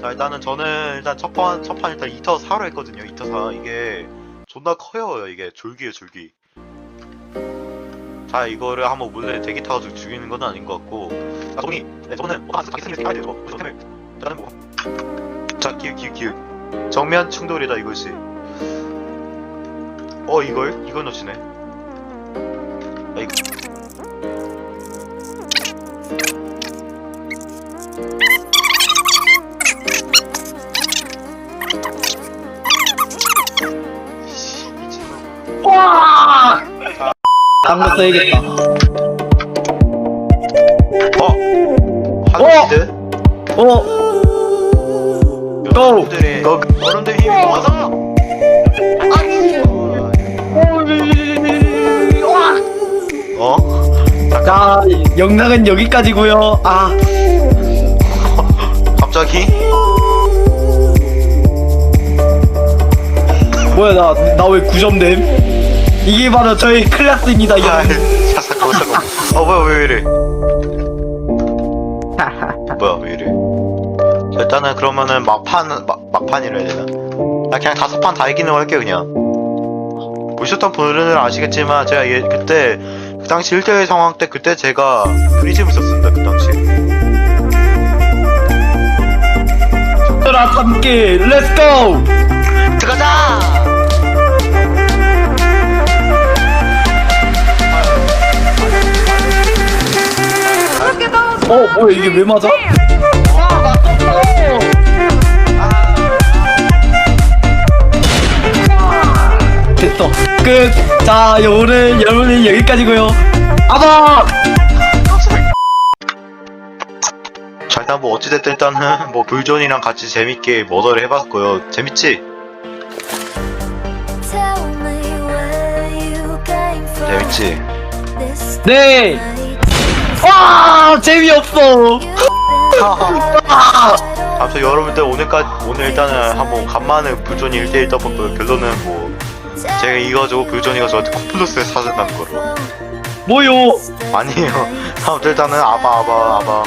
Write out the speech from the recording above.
자 일단은 저는 일단 첫판 첫판 일단 2터 4로 했거든요 2터 4 이게 존나 커요 이게. 졸기요 졸기. 자 이거를 한번 몰래 대기 타가지고 죽이는 건 아닌 것 같고. 자 저분이. 네, 저분은 뭐 자기 생일 돼요 저거 템을. 일단은 뭐자 기획 기획 기획. 정면 충돌이다 이것이 어 이걸? 이걸 놓치네. 아, 이거 미친놈 와! 한번 써야겠다. 어? 하드피드? 어? 여러분들의 너 어른들 힘이 모아서 어? 자, 영상은 여기까지고요. 아, 갑자기? 뭐야 나 나 왜 9점 됨? 이게 바로 저희 클래스입니다. 아, 영. 자, 잠깐만 잠깐만 어 뭐야 왜 이래 뭐야 왜 이래 자, 일단은 그러면은 막판 막, 막판이라 해야 되나 나 그냥 다섯 판 다 이기는 거 할게 그냥 보셨던 분들은 아시겠지만 제가 예, 그때 그 당시 1대1 상황 때 그때 제가 프리즘을 썼습니다 그 당시 들아 함께 렛츠 고! 들어가자! 어, 뭐야 이게 왜 맞아? 됐어. 끝. 자, 오늘 여러분은 여기까지고요. 아바! 자 일단 뭐 어찌됐든 일단은 뭐 불존이랑 같이 재밌게 머더를 해봤고요 재밌지? 재밌지? 네. 와, 재미없어. 아무튼 여러분들 오늘까지 오늘 일단은 한번 간만에 불존이 1대1 떠봤고요 결론은 뭐 제가 이거죠 불존이가 저한테 코플러스에 사준다는 거로 뭐요? 아니에요 아무튼 일단은 아바 아바 아바